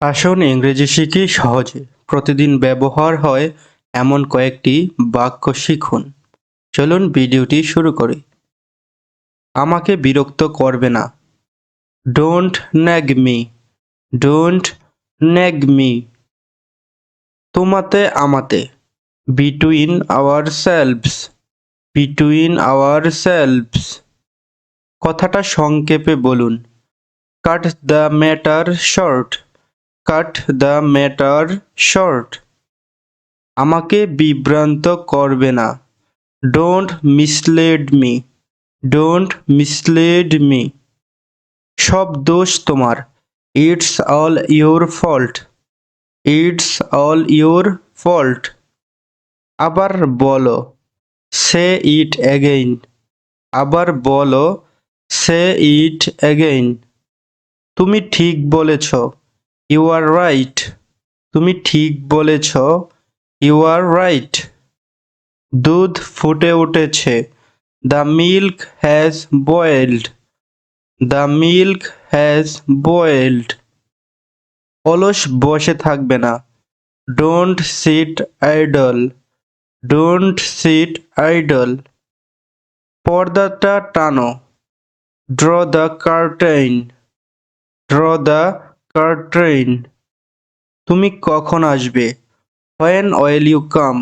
আসুন ইংরেজি শিখি সহজে। প্রতিদিন ব্যবহার হয় এমন কয়েকটি বাক্য শিখুন। চলুন ভিডিওটি শুরু করি। আমাকে বিরক্ত করবে না। Don't nag me don't nag me তোমাতে, আমাতে। Between our selves between our selves কথাটা সংক্ষেপে বলুন। Cut the matter short cut the matter short আমাকে বিভ্রান্ত করবে না। Don't mislead me don't mislead me সব দোষ তোমার। It's all your fault it's all your fault আবার বলো সে ইট অ্যাগেইন আবার বলো সে ইট অ্যাগেইন তুমি ঠিক বলেছ। ইউ আর রাইট তুমি ঠিক বলেছ। ইউ আর রাইট দুধ ফুটে উঠেছে। The milk has boiled the milk has boiled অলস বসে থাকবে না। Don't sit idle don't sit idle পর্দাটা টানো। Draw the curtain draw the curtain তুমি কখন আসবে? হোয়েন অয়েল ইউ কাম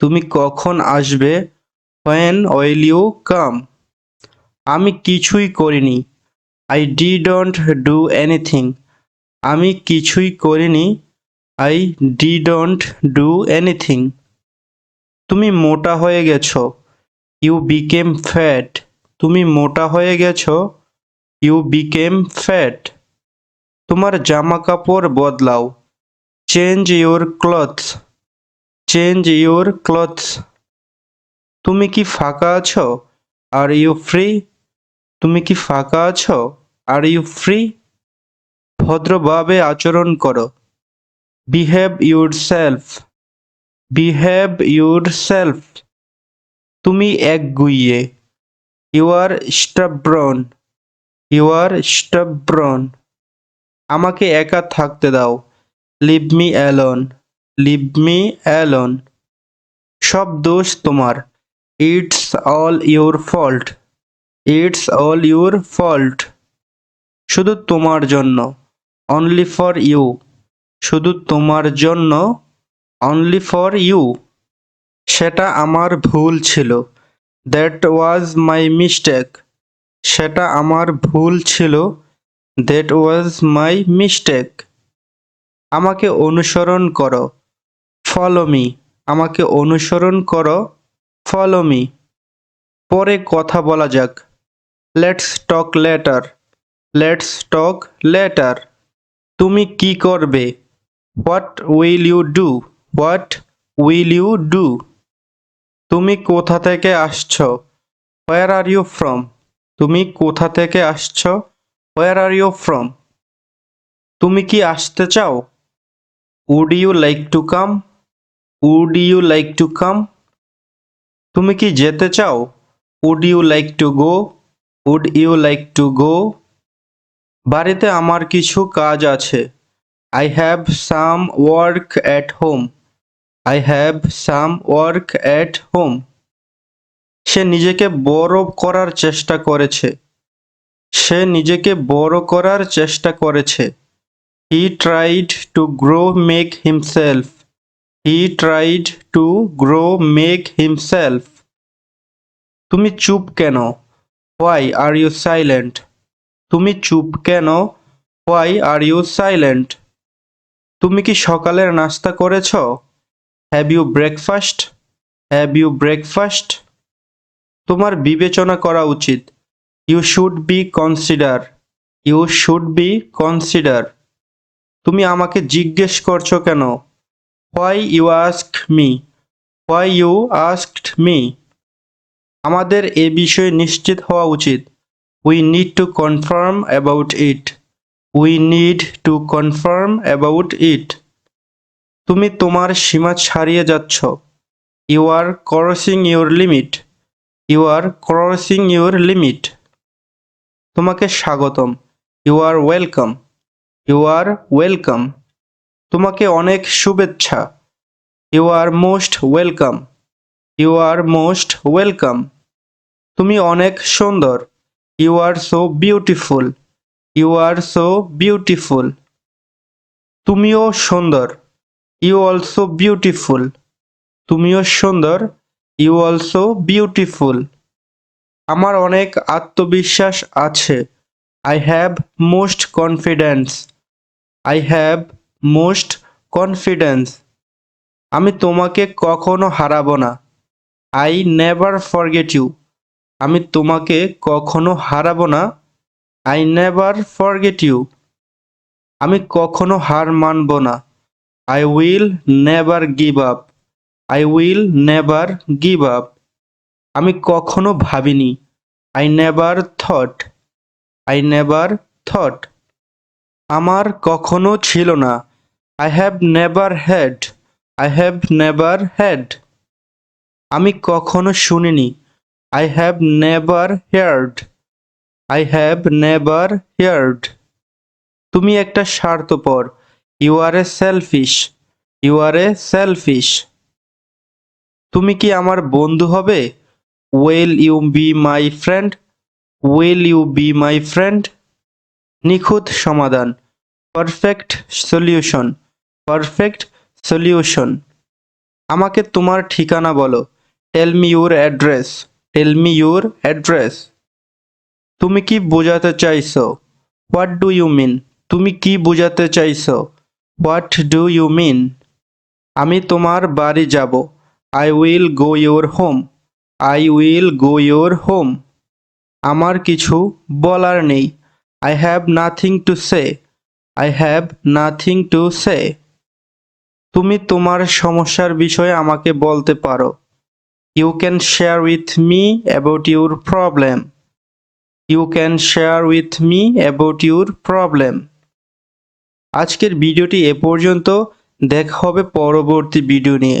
তুমি কখন আসবে? হোয়েন অয়েল ইউ কাম আমি কিছুই করিনি। I D don't do anything আমি কিছুই করিনি। I D don't do anything তুমি মোটা হয়ে গেছো। ইউ বিকেম ফ্যাট তুমি মোটা হয়ে গেছো। ইউ বিকেম ফ্যাট তোমার জামা কাপড় বদলাও। Change your clothes change your clothes তুমি কি ফাঁকা আছো? আর ইউ ফ্রি তুমি কি ফাঁকা আছো? আর ইউ ফ্রি ভদ্রভাবে আচরণ করো। Behave your self behave your self তুমি এক গুইয়ে ইউ আর স্টাব্রন ইউ আর স্টাব্রন আমাকে একা থাকতে দাও। Leave me alone leave me alone সব দোষ তোমার। It's all your fault it's all your fault শুধু তোমার জন্য অনলি ফর ইউ শুধু তোমার জন্য অনলি ফর ইউ সেটা আমার ভুল ছিল। দ্যাট ওয়াজ মাই মিস্টেক সেটা আমার ভুল ছিল। দ্যাট ওয়াজ মাই মিস্টেক আমাকে অনুসরণ করো। ফলো মি আমাকে অনুসরণ করো। ফলো মি পরে কথা বলা যাক। Let's talk later let's talk later তুমি কি করবে? What will you do what will you do তুমি কোথা থেকে আসছো? হোয়ার আর ইউ ফ্রম তুমি কোথা থেকে আসছো? হোয়ার আর ইউ ফ্রম তুমি কি আসতে চাও? Would you like to come would you like to come তুমি কি যেতে চাও? Would you like to go would you like to go বাড়িতে আমার কিছু কাজ আছে। I have some work at home I have some work at home সে নিজেকে বড় করার চেষ্টা করেছে। সে নিজেকে বড় করার চেষ্টা করেছে। He tried to grow make himself he tried to grow make himself তুমি চুপ কেন? হোয়াই আর ইউ সাইলেন্ট তুমি চুপ কেন? হোয়াই আর ইউ সাইলেন্ট তুমি কি সকালের নাস্তা করেছ? Have you breakfast have you breakfast তোমার বিবেচনা করা উচিত। You should be consider you should be consider তুমি আমাকে জিজ্ঞেস করছ কেন? Why you ask me why you asked me আমাদের এ বিষয়ে নিশ্চিত হওয়া উচিত। We need to confirm about it we need to confirm about it তুমি তোমার সীমা ছাড়িয়ে যাচ্ছ। You are crossing your limit you are crossing your limit তোমাকে স্বাগতম। You are welcome you are welcome তোমাকে অনেক শুভেচ্ছা। You are most welcome you are most welcome তুমি অনেক সুন্দর। You are so beautiful you are so beautiful তুমিও সুন্দর। ইউ অলসো বিউটিফুল তুমিও সুন্দর। ইউ অলসো বিউটিফুল আমার অনেক আত্মবিশ্বাস আছে। I have most confidence I have most confidence আমি তোমাকে কখনো হারাবো না। আই নেভার ফরগেট ইউ আমি তোমাকে কখনো হারাবো না। আই নেভার ফরগেট ইউ আমি কখনো হার মানব না। I will never give up I will never give up আমি কখনো ভাবিনি। I never thought I never thought আমার কখনো ছিল না। I have never had I have never had আমি কখনো শুনিনি। I have never heard I have never heard তুমি একটা স্বার্থপর। You are a selfish you are a selfish তুমি কি আমার বন্ধু হবে? Well you be my friend will you be my friend নিখুঁত সমাধান। পারফেক্ট সলিউশন পারফেক্ট সলিউশন আমাকে তোমার ঠিকানা বলো। Tell me your address tell me your address তুমি কি বোঝাতে চাইছো? হোয়াট ডু ইউ মিন তুমি কি বোঝাতে চাইছো? হোয়াট ডু ইউ মিন আমি তোমার বাড়ি যাব। I will go your home I will go your home আমার কিছু বলার নেই। I have nothing to say I have nothing to say তুমি তোমার সমস্যার বিষয়ে আমাকে বলতে পারো। You can share with me about your problem you can share with me about your problem আজকের ভিডিওটি এ পর্যন্ত। দেখা হবে পরবর্তী ভিডিও নিয়ে।